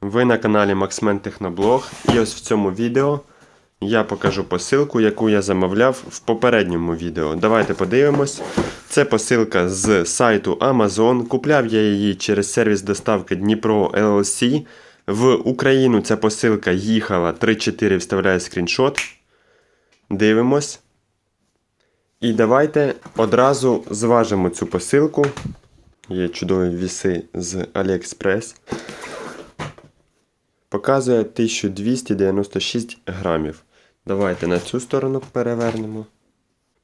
Ви на каналі Maxman Техноблог і ось в цьому відео я покажу посилку, яку я замовляв в попередньому відео. Давайте подивимось. Це посилка з сайту Amazon. Купляв я її через сервіс доставки Дніпро LLC. В Україну ця посилка їхала 3-4, вставляю скріншот. Дивимось. І давайте одразу зважимо цю посилку. Є чудові віси з AliExpress. Показує 1296 грамів. Давайте на цю сторону перевернемо.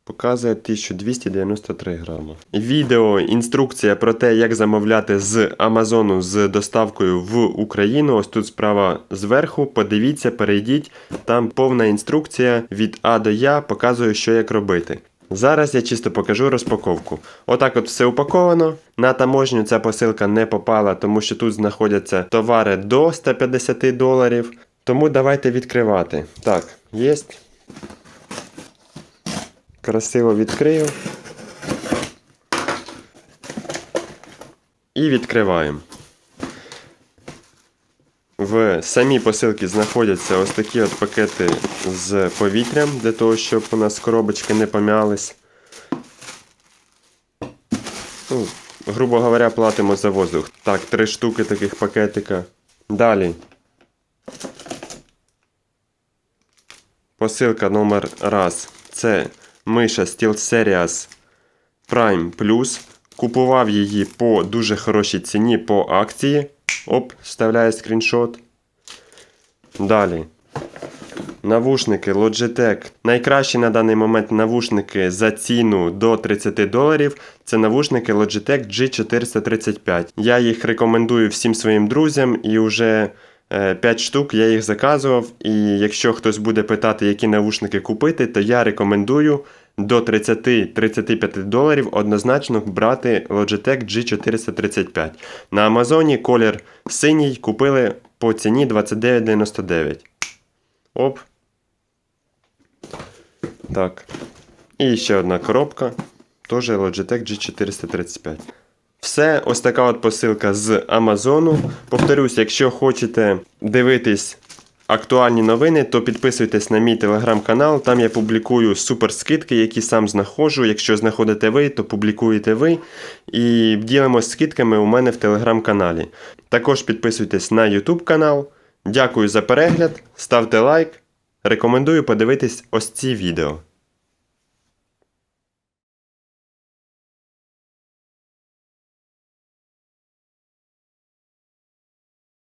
Показує 1293 грами. Відео, інструкція про те, як замовляти з Амазону з доставкою в Україну. Ось тут справа зверху. Подивіться, перейдіть. Там повна інструкція від А до Я показує, що як робити. Зараз я чисто покажу розпаковку. Отак от все упаковано. На таможню ця посилка не попала, тому що тут знаходяться товари до 150 доларів. Тому давайте відкривати. Так, є. Красиво відкрию. І відкриваємо. В самій посилці знаходяться ось такі от пакети з повітрям, для того, щоб у нас коробочки не пом'ялись. Ну, грубо говоря, платимо за воздух. Так, три штуки таких пакетика. Далі. Посилка номер раз. Це миша SteelSeries Prime Plus. Купував її по дуже хорошій ціні по акції. Оп, вставляю скріншот. Далі. Навушники Logitech. Найкращі на даний момент навушники за ціну до 30 доларів. Це навушники Logitech G435. Я їх рекомендую всім своїм друзям і вже 5 штук я їх заказував. І якщо хтось буде питати, які навушники купити, то я рекомендую до 30-35 доларів однозначно брати Logitech G435. На Амазоні колір синій купили по ціні 29,99. Оп. Так. І ще одна коробка. Теж Logitech G435. Все, ось така от посилка з Амазону. Повторюсь, якщо хочете дивитись актуальні новини, то підписуйтесь на мій телеграм-канал. Там я публікую суперскидки, які сам знаходжу. Якщо знаходите ви, то публікуєте ви. І ділимось скидками у мене в телеграм-каналі. Також підписуйтесь на YouTube канал. Дякую за перегляд, ставте лайк. Рекомендую подивитись ось ці відео.